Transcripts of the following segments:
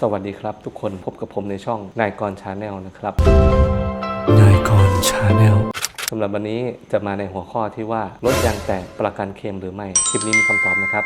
สวัสดีครับทุกคนพบกับผมในช่องนายกรชาแนลนะครับนายกรชาแนลสำหรับวันนี้จะมาในหัวข้อที่ว่ารถยางแตกประกันเคลมหรือไม่คลิปนี้มีคำตอบนะครับ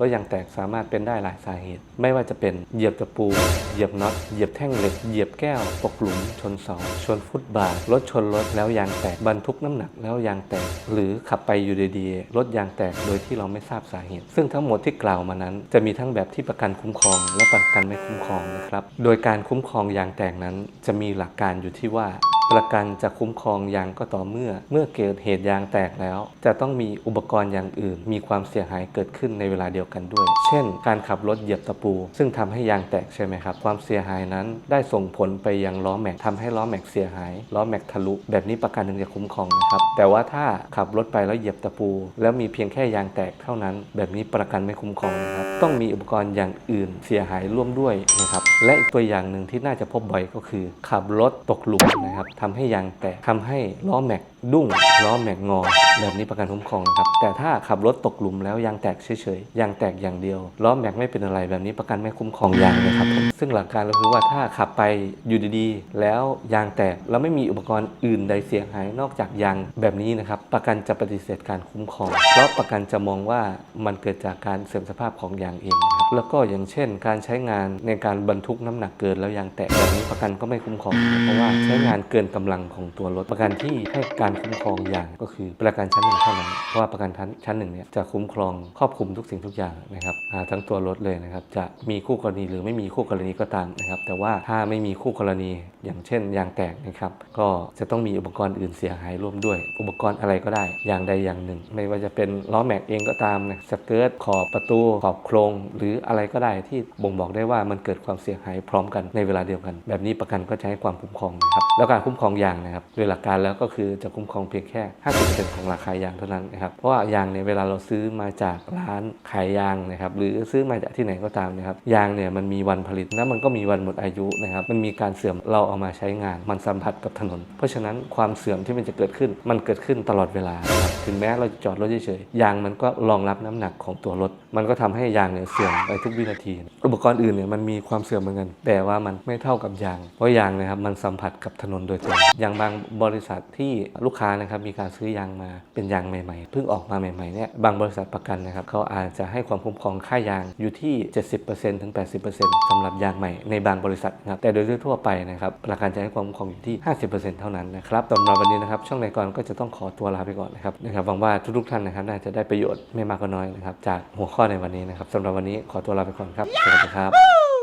รถยางแตกสามารถเป็นได้หลายสาเหตุ ไม่ว่าจะเป็นเหยียบตะปู เหยียบน็อต เหยียบแท่งเหล็ก เหยียบแก้ว ตกหลุม ชนเสา ชนฟุตบาท รถชนรถแล้วยางแตก บรรทุกน้ำหนักแล้วยางแตก หรือขับไปอยู่ดีๆ รถยางแตกโดยที่เราไม่ทราบสาเหตุ ซึ่งทั้งหมดที่กล่าวมานั้น จะมีทั้งแบบที่ประกันคุ้มครอง และประกันไม่คุ้มครองนะครับ โดยการคุ้มครองยางแตกนั้น จะมีหลักการอยู่ที่ว่า ประกันจะคุ้มครองยางก็ต่อเมื่อ เมื่อเกิดเหตุยางแตกแล้ว จะต้องมีอุปกรณ์อย่างอื่น มีความเสียหายเกิดขึ้นในเวลาเดียวกันด้วย เช่น การขับรถเหยียบตะปู ซึ่งทำให้ยางแตกใช่ไหมครับ ความเสียหายนั้นได้ส่งผลไปยังล้อแม็กทำให้ล้อแม็กเสียหายล้อแม็กทะลุ แบบนี้ประกันถึงจะคุ้มครองนะครับแต่ว่าถ้าขับรถไปแล้วเหยียบตะปู แล้วมีเพียงแค่ยางแตกเท่านั้น แบบนี้ประกันไม่คุ้มครองนะครับต้องมีอุปกรณ์อย่างอื่นเสียหายร่วมด้วยนะครับและอีกตัวอย่างหนึ่งที่น่าจะพบบ่อยก็คือ ขับรถตกหลุมนะครับทำให้ยางแตกทำให้ล้อแม็ก ดุ้งล้อแม็กงอ แบบนี้ประกันคุ้มครองนะครับ แต่ถ้าขับรถตกหลุมแล้วยางแตกเฉยๆยางแตกอย่างเดียวล้อแม็กไม่เป็นอะไรแบบนี้ประกันไม่คุ้มครองยางเลยครับซึ่งหลักการก็คือว่าถ้าขับไปอยู่ดีๆ แล้วยางแตกแล้วไม่มีอุปกรณ์อื่นใดเสียหายนอกจากยางแบบนี้นะครับ ประกันจะปฏิเสธการคุ้มครอง เพราะประกันจะมองว่ามันเกิดจากการเสื่อมสภาพของยางเองครับแล้วก็อย่างเช่น การใช้งานในการบรรทุกน้ำหนักเกินแล้วยางแตกแบบนี้ประกันก็ไม่คุ้มครองนะเพราะว่าใช้งานเกินกำลังของตัวรถประกันที่ให้การคุ้มครองอย่างก็คือประกันชั้นหนึ่งเท่านั้นเพราะว่าประกันชั้นหนึ่งเนี่ยจะคุ้มครองครอบคลุมทุกสิ่งทุกอย่างนะครับทั้งตัวรถเลยนะครับจะมีคู่กรณีหรือไม่มีคู่กรณีก็ตามนะครับแต่ว่าถ้าไม่มีคู่กรณีอย่างเช่นยางแตกนะครับก็จะต้องมีอุปกรณ์อื่นเสียหายร่วมด้วย อุปกรณ์อะไรก็ได้อย่างใดอย่างหนึ่ง ไม่ว่าจะเป็นล้อแม็กเองก็ตามนะสเกิร์ตขอบประตูขอบโครง หรืออะไรก็ได้ที่บ่งบอกได้ว่ามันเกิดความเสียหายพร้อมกันในเวลาเดียวกัน แบบนี้ประกันก็จะให้ความคุ้มครองนะครับแล้วการคุ้มครองยางนะครับโดยหลักการแล้วก็คือจะคุ้มครองเพียงแค่ 50%ของราคายางเท่านั้นนะครับ เพราะว่ายางเนี่ยเวลาเราซื้อมาจากร้านขายยางนะครับ หรือซื้อมาจากที่ไหนก็ตามนะครับ ยางเนี่ยมันมีวันผลิตแล้วมันก็มีวันหมดอายุนะครับ มันมีการเสื่อมเราเอามาใช้งาน มันสัมผัสกับถนน เพราะฉะนั้นความเสื่อมที่มันจะเกิดขึ้น มันเกิดขึ้นตลอดเวลานะครับ ถึงแม้เราจะจอดรถเฉยๆยางมันก็รองรับน้ำหนักของตัวรถ มันก็ทำให้ยางเนี่ยเสื่อมไปทุกวินาที อุปกรณ์อื่นเนี่ยมันมีความเสื่อมเหมือนกัน แต่ว่ามันไม่เท่ากับยาง เพราะยางนะครับมันสัมผัสกับถนนโดยตรงอย่างบางบริษัทที่ลูกค้านะครับมีการซื้อยางมาเป็นยางใหม่ๆเพิ่งออกมาใหม่ๆเนี่ยบางบริษัทประกันนะครับเขาอาจจะให้ความคุ้มครองค่ายางอยู่ที่ 70%ถึง 80%สำหรับยางใหม่ในบางบริษัทนะครับแต่โดยทั่วไปนะครับประกันจะให้ความคุ้มครองอยู่ที่ 50%เท่านั้นนะครับสำหรับวันนี้นะครับช่องในกรก็จะต้องขอตัวลาไปก่อนนะครับนะครับหวังว่าทุกๆท่านนะครับน่าจะได้ประโยชน์ไม่มากก็น้อยนะครับ จากหัวข้อในวันนี้นะครับสำหรับวันนี้ขอตัวลาไปก่อนครับสวัสดีครับ